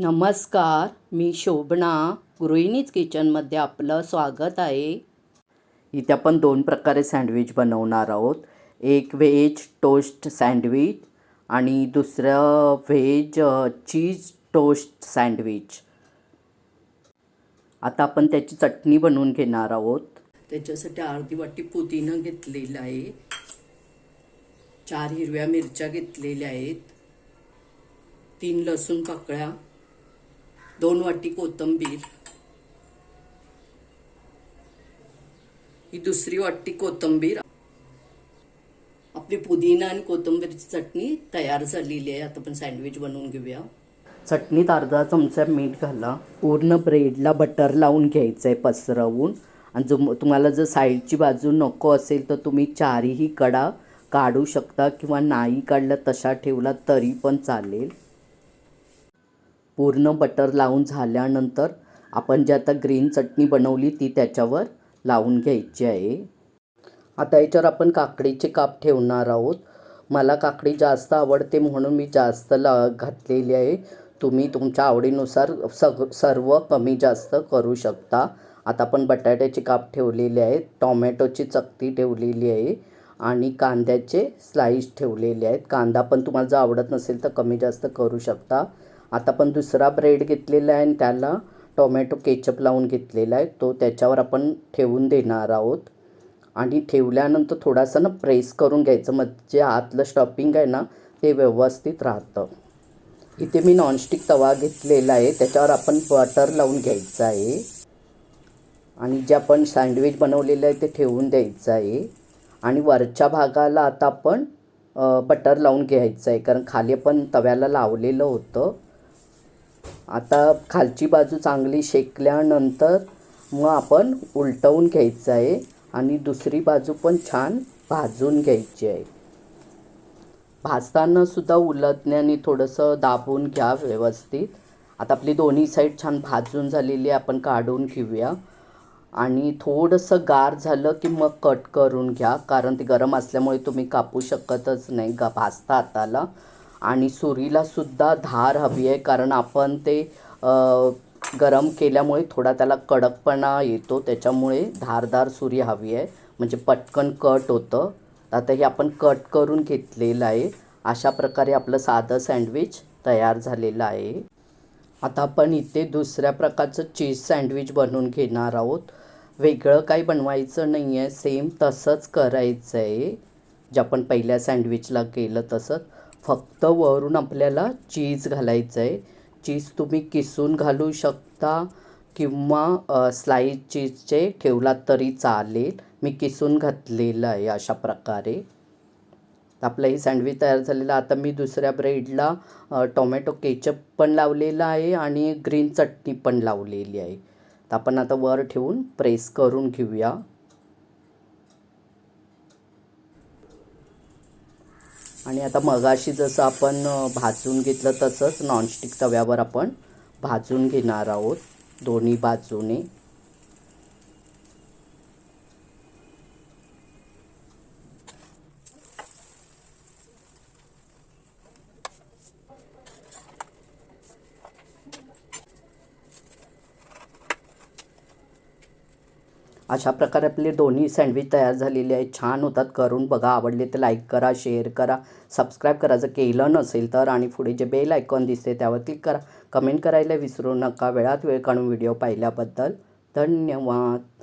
नमस्कार मी शोभना. गृहिणीच किचनमध्ये आपलं स्वागत आहे. इथे आपण दोन प्रकारे सँडविच बनवणार आहोत. एक व्हेज टोस्ट सँडविच आणि दुसरं व्हेज चीज टोस्ट सँडविच. आता आपण त्याची चटणी बनवून घेणार आहोत. त्याच्यासाठी अर्धी वाटी पुदिना घेतलेला आहे. चार हिरव्या मिरच्या घेतलेल्या आहेत. तीन लसूण पाकळ्या. दोन वाटी कोथिंबीर. ही दुसरी वाटी कोथिंबीर. आपली पुदिना आणि कोथिंबीरची चटणी तयार झालेली आहे. आता आपण सँडविच बनवून घेऊया. चटणीत अर्धा चमचा मीठ घाला. पूर्ण ब्रेडला बटर लावून घ्यायचं आहे पसरवून. आणि जो तुम्हाला जर साईडची बाजू नको असेल तर तुम्ही चारही कडा काढू शकता किंवा नाही काढला तशा ठेवला तरी पण चालेल. पूर्ण बटर लावून झाल्यानंतर आपण जी आता ग्रीन चटणी बनवली ती त्याच्यावर लावून घ्यायची आहे. आता याच्यावर आपण काकडीचे काप ठेवणार आहोत. मला काकडी जास्त आवडते म्हणून मी जास्त ला घातलेली आहे. तुम्ही तुमच्या आवडीनुसार सग सर्व कमी जास्त करू शकता. आता आपण बटाट्याचे काप ठेवलेले आहेत टॉमॅटोची चकती ठेवलेली आहे आणि कांद्याचे स्लाईस ठेवलेले आहेत. कांदा पण तुम्हाला जर आवडत नसेल तर कमी जास्त करू शकता. आता आपण दुसरा ब्रेड घेतलेला आहे आणि त्याला टोमॅटो केचप लावून घेतलेला आहे. तो त्याच्यावर आपण ठेवून देणार आहोत. आणि ठेवल्यानंतर थोडासा ना प्रेस करून घ्यायचं. म्हणजे आतलं स्टॉपिंग आहे ना ते व्यवस्थित राहतं. इथे मी नॉनस्टिक तवा घेतलेला आहे. त्याच्यावर आपण बटर लावून घ्यायचं आहे. आणि जे आपण सँडविच बनवलेलं आहे ते ठेवून द्यायचं आहे. आणि वरच्या भागाला आता आपण बटर लावून घ्यायचं आहे. कारण खाली पण तव्याला लावलेलं होतं. आता खालची बाजू चांगली शेकल्यानंतर मग आपण उलटवून घ्यायचं आहे आणि दुसरी बाजू पण छान भाजून घ्यायची आहे. भाजतानासुद्धा उलटण्याने थोडंसं दाबून घ्या व्यवस्थित. आता आपली दोन्ही साईड छान भाजून झालेली आहे आपण काढून घेऊया. आणि थोडंसं गार झालं की मग कट करून घ्या कारण ते गरम असल्यामुळे तुम्ही कापू शकतच नाही गा भाजता हाताला आणि सुरीलासुद्धा धार हवी आहे कारण आपण ते गरम केल्यामुळे थोडा त्याला कडकपणा येतो त्याच्यामुळे धारदार सुरी हवी आहे. म्हणजे पटकन कट होतं. आता हे आपण कट करून घेतलेलं आहे. अशा प्रकारे आपलं साधं सँडविच तयार झालेलं आहे. आता आपण इथे दुसऱ्या प्रकारचं चीज सँडविच बनवून घेणार आहोत. वेगळं काही बनवायचं नाही आहे सेम तसंच करायचं आहे जे आपण पहिल्या सँडविचला केलं तसंच फक्त वरून आपल्याला चीज घालायचं आहे चीज तुम्ही किसून घालू शकता किंवा स्लाईस चीजचे ठेवला तरी चालेल. मी किसून घातलेलं आहे अशा प्रकारे. आपलं हे सँडविच तयार झालेलं आता मी दुसऱ्या ब्रेडला टोमॅटो केचप पण लावलेला आहे आणि ग्रीन चटणी पण लावलेली आहे. तर आपण आता वर ठेवून प्रेस करून घेऊया. आणि आता मगाशी जसं आपण भाजून घेतलं तसंच नॉनस्टिक तव्यावर आपण भाजून घेणार आहोत. दोन्ही बाजूने अशा प्रकारे आपले दोन्ही सँडविच तयार झालेले आहेत. छान होतात. करून बघा. आवडले तर लाईक करा शेअर करा सबस्क्राईब करा. जर केलं नसेल तर आणि पुढे जे बेल आयकॉन दिसते त्यावर क्लिक करा. कमेंट करायला विसरू नका. वेळात वेळ काढून व्हिडिओ पाहिल्याबद्दल धन्यवाद.